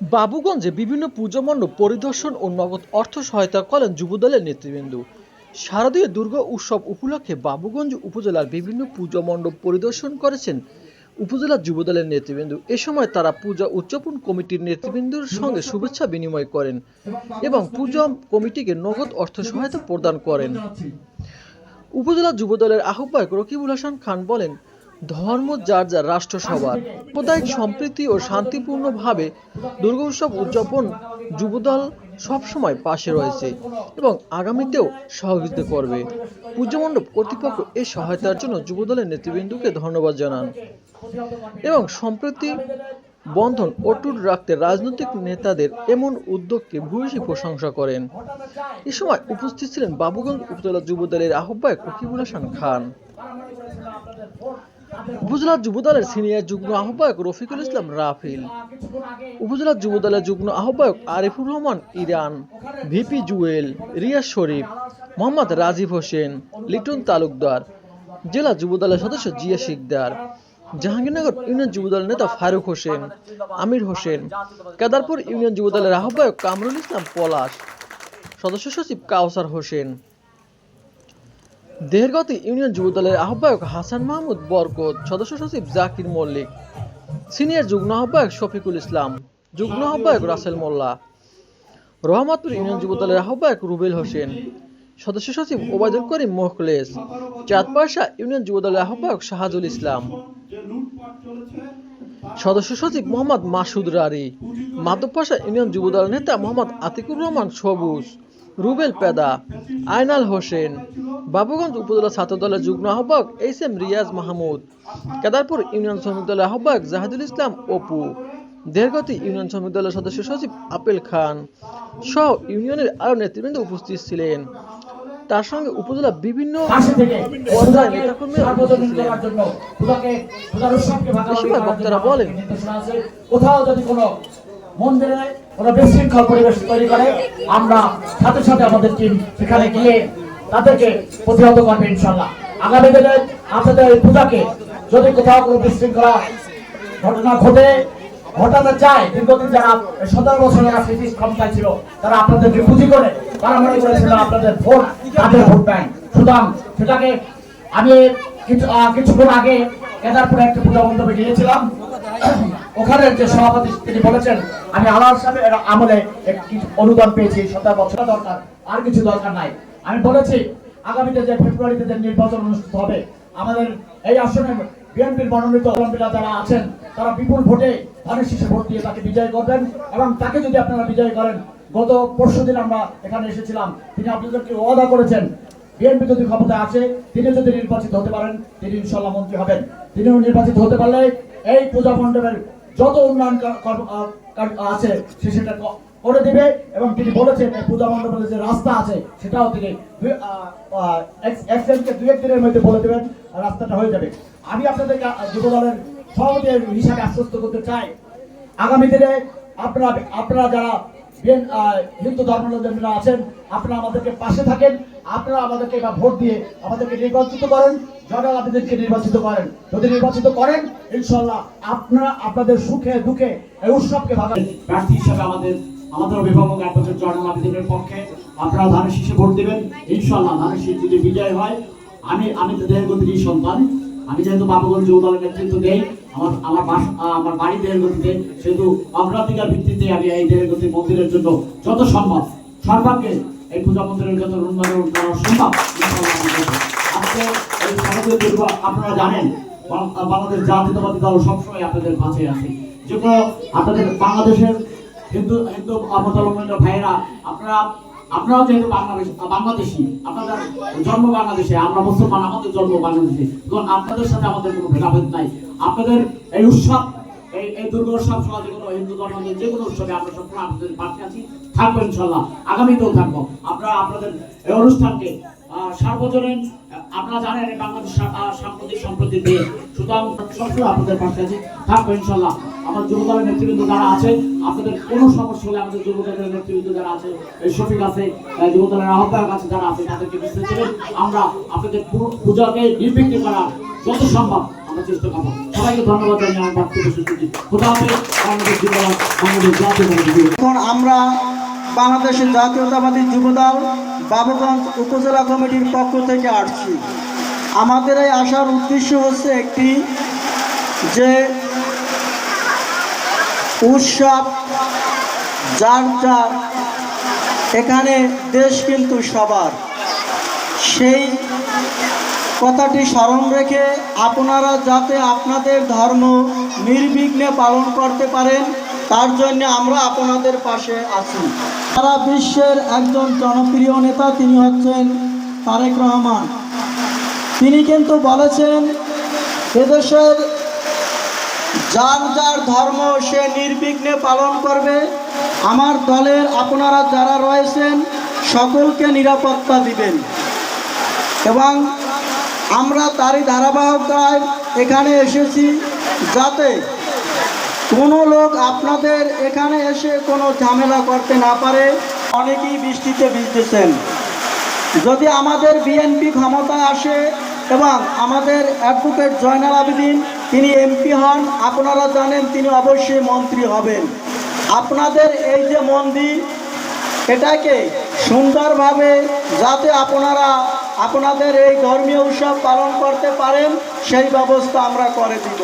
বাবুগঞ্জে বিভিন্ন পুজো মণ্ডপ পরিদর্শন ও নগদ অর্থ সহায়তা করেন যুবদলের নেতৃবৃন্দ। শারদীয় দুর্গা উৎসব উপলক্ষে বাবুগঞ্জ উপজেলার বিভিন্ন পুজো মণ্ডপ পরিদর্শন করেছেন উপজেলা যুবদলের নেতৃবৃন্দ। এ সময় তারা পূজা উদযাপন কমিটির নেতৃবৃন্দর সঙ্গে শুভেচ্ছা বিনিময় করেন এবং পূজা কমিটিকে নগদ অর্থ সহায়তা প্রদান করেন। উপজেলা যুবদলের আহ্বায়ক রকিবুল হাসান খান বলেন ধর্ম যার যার রাষ্ট্র সবার সাম্প্রদায়িক সম্প্রীতি ও শান্তিপূর্ণভাবে দুর্গা উৎসব উদযাপন যুবদল সবসময় পাশে রয়েছে এবং আগামীতেও সহযোগিতা করবে। পুজো মণ্ডপ কর্তৃপক্ষ এই সহায়তার জন্য যুবদলের নেতৃবৃন্দকে ধন্যবাদ জানান। এবং সম্প্রতি বন্ধন অটুট রাখতে রাজনৈতিক নেতাদের এমন উদ্যোগকে ভূয়সী প্রশংসা করেন। এ সময় উপস্থিত ছিলেন বাবুগঞ্জ উপজেলা যুবদলের আহ্বায়ক রকিবুল হাসান খান। উপজেলা যুবদলের সিনিয়র যুগ্ম আহ্বায়ক রফিকুল ইসলাম রাফিল। উপজেলা যুবদলের যুগ্ম আহ্বায়ক আরিফুর রহমান ইরান। ভিপি জুয়েল রিয়াজ শরীফ, মোহাম্মদ রাজীব হোসেন, লিটন তালুকদার, জেলা যুবদলের সদস্য জিয়া শিকদার, জাহাঙ্গীরনগর ইউনিয়ন যুবদলের নেতা ফারুক হোসেন, আমির হোসেন, কেদারপুর ইউনিয়ন যুবদলের আহ্বায়ক কামরুল ইসলাম পলাশ, সদস্য সচিব কাউসার হোসেন দেহরগতি ইউনিয়ন যুবদলের আহ্বায়ক হাসান মাহমুদ বরকত, সদস্য সচিব জাকির মল্লিক, সিনিয়র যুগ্ম আহ্বায়ক শফিকুল ইসলাম, যুগ্ম আহ্বায়ক রাসেল মোল্লা, রহমতপুর ইউনিয়ন যুবদলের আহ্বায়ক রুবেল হোসেন, সদস্য সচিব ওবায়দুল করিম মোখলেস, চাঁদপাশা ইউনিয়ন যুবদলের আহ্বায়ক শাহাজুল ইসলাম, সদস্য সচিব মোহাম্মদ মাসুদ রারি মাধবপাশা ইউনিয়ন যুবদল নেতা মোহাম্মদ আতিকুর রহমান সবুজ রুবেল পেদা আয়নাল হোসেন বাবুগঞ্জ উপজেলা ছাত্র দলের যুগ্ম আহ্বায়ক H M Riaz Mahmud Kedarpur union শ্রমিক দলের আহ্বায়ক জাহিদুল ইসলাম অপু দেহগতি ইউনিয়ন শ্রমিক দলের সদস্য সচিব আপেল খান সহ ইউনিয়নের আরও নেতৃবৃন্দ উপস্থিত ছিলেন। তার সঙ্গে উপজেলা বিভিন্ন বক্তারা বলেন, কোথাও যদি কোনো মন্দিরে কোনো বিশৃঙ্খল পরিবেশ তৈরি করে। আমরা সাথে সাথে আমাদের টিম সেখানে গিয়ে তাদেরকে প্রতিহত করবে ইনশাল্লাহ আগামী দিনে আপনাদের এই পূজাকে যদি কোথাও কোনো বিশৃঙ্খলা ঘটনা ঘটে, ঘটাতে চায়, দীর্ঘদিন যারা সতেরো বছর যারা ব্রিটিশ ক্ষমতায় ছিল, তারা আপনাদেরকে পুঁজি করে, তারা মনে করেছিল আপনাদের ভোট, তাদের ভোট ব্যাংক সুতরাং সেটাকে আমি কিছু কিছুক্ষণ আগে কেদারপুরে একটা পূজা মণ্ডপে গিয়েছিলাম। ওখানে যে সভাপতি তিনি বলেছেন, আমি আমলে অনুদান পেয়েছি সতেরো বছর দরকার, আর কিছু দরকার নাই। আমি বলেছি, আগামীতে যে ফেব্রুয়ারিতে যে নির্বাচন অনুষ্ঠিত হবে, আমাদের এই বিএনপির মনোনীত যারা আছেন, তারা বিপুল ভোটে ধানের ভোট দিয়ে তাকে বিজয় করবেন এবং তাকে যদি আপনারা বিজয় করেন, গত পরশু দিন আমরা এখানে এসেছিলাম, তিনি আপনাদেরকে ওয়াদা করেছেন, বিএনপি যদি ক্ষমতায় আসে, তিনি যদি নির্বাচিত হতে পারেন, তিনি ইনশাল্লাহ মন্ত্রী হবেন। তিনিও নির্বাচিত হতে পারলে এই পূজা মণ্ডপের যত উন্নয়ন আছে সে সেটা করে দিবে এবং তিনি বলেছেন এই পূজা মণ্ডপের যে রাস্তা আছে সেটাও তিনি আহ, এক- দিনের মধ্যে বলে দেবেন রাস্তাটা হয়ে যাবে। আমি আপনাদেরকে যুব দলের সভাপতি হিসাবে আশ্বস্ত করতে চাই। আগামী দিনে আপনারা আপনারা যারা হিন্দু ধর্মাবলম্বীরা আছেন আপনারা আমাদেরকে পাশে থাকেন। আপনারা আমাদেরকে এবার ভোট দিয়ে আমাদেরকে নির্বাচিত করেন, জনগণ আপনাদেরকে নির্বাচিত করেন। যদি নির্বাচিত করেন ইনশাল্লাহ আপনারা আপনাদের সুখে, দুঃখে এই উৎসবকে ভাগান প্রার্থী হিসাবে আমাদের আমাদের অভিভাবক অ্যাডভোকেট জয়নাল আবেদিনের পক্ষে আপনারা ধানের শীষে ভোট দেবেন। ইনশাল্লাহ ধানের শীষ যদি বিজয় হয়, আমি আমি তো দেহগতির সন্তান। আমি যেহেতু বাবুগঞ্জ যৌদলের নেতৃত্ব দেই, আমার আমার বাস, আমার বাড়ি দেহগতিতে সেহেতু অগ্রাধিকার ভিত্তিতে আমি এই দেহগতি মন্দিরের জন্য যত সম্ভব। সর্বাঙ্গে এই পূজা মন্দিরের যত উন্নয়ন করা সম্ভব। আজকে এই শারদীয় দুর্গা আপনারা জানেন বাংলাদেশ জাতীয়তাবাদী দল সবসময় আপনাদের কাছে আছে যে কোনো আপনাদের বাংলাদেশের হিন্দু হিন্দু অবতলম্বী ভাইয়েরা, আপনারা, আপনারাও যেহেতু বাংলাদেশ, বাংলাদেশি, আপনাদের জন্ম বাংলাদেশে, আমরা মুসলমান, আমাদের জন্ম বাংলাদেশে তখন আপনাদের সাথে আমাদের কোনো ভেদাভেদ নাই আপনাদের এই উৎসব এই এই কোনো হিন্দু ধর্মের যে কোনো উৎসবে আমরা সবসময় আপনাদের পাশে আছি, থাকব ইনশাল্লাহ আগামীতেও থাকব। আপনারা আপনাদের এই অনুষ্ঠানকে আপনারা জানেন বাংলাদেশ সাম্প্রতিক সম্প্রতি দেশ সুতরাং সবসময় আপনাদের পাশে থাকব ইনশাল্লাহ আমার যুবদলের নেতৃবৃন্দ যারা আছে, আপনাদের কোনো সমস্যা হলে আমাদের যুবদলের নেতৃবৃন্দ যারা আছে শফিক আছে যুবদলের আহ্বায়ক আছে যারা আছে, তাদেরকে চাইবেন আমরা আপনাদের পূজাকে নির্বিঘ্ন করার যত সম্ভব আমরা এখন আমরা বাংলাদেশের জাতীয়তাবাদী যুবদল বাবুগঞ্জ উপজেলা কমিটির পক্ষ থেকে আসছি। আমাদের এই আসার উদ্দেশ্য হচ্ছে একটি যে উৎসব যার যার এখানে দেশ কিন্তু সবার। সেই কথাটি স্মরণ রেখে আপনারা যাতে আপনাদের ধর্ম নির্বিঘ্নে পালন করতে পারেন, তার জন্য আমরা আপনাদের পাশে আছি। সারা বিশ্বের একজন জনপ্রিয় নেতা তিনি হচ্ছেন তারেক রহমান। তিনি কিন্তু বলেছেন, এদেশের যার যার ধর্ম সে নির্বিঘ্নে পালন করবে। আমার দলের আপনারা যারা রয়েছেন, সকলকে নিরাপত্তা দিবেন। এবং আমরা তারই ধারাবাহিকতায় এখানে এসেছি যাতে কোনো লোক আপনাদের এখানে এসে কোনো ঝামেলা করতে না পারে। অনেকেই বৃষ্টিতে ভিজতেছেন। যদি আমাদের বিএনপি ক্ষমতায় আসে এবং আমাদের অ্যাডভোকেট জয়নাল আবেদিন, তিনি এমপি হন, আপনারা জানেন তিনি অবশ্যই মন্ত্রী হবেন। আপনাদের এই যে মন্দির, এটাকে সুন্দরভাবে যাতে আপনারা আপনাদের এই ধর্মীয় উৎসব পালন করতে পারেন সেই ব্যবস্থা আমরা করে দিব।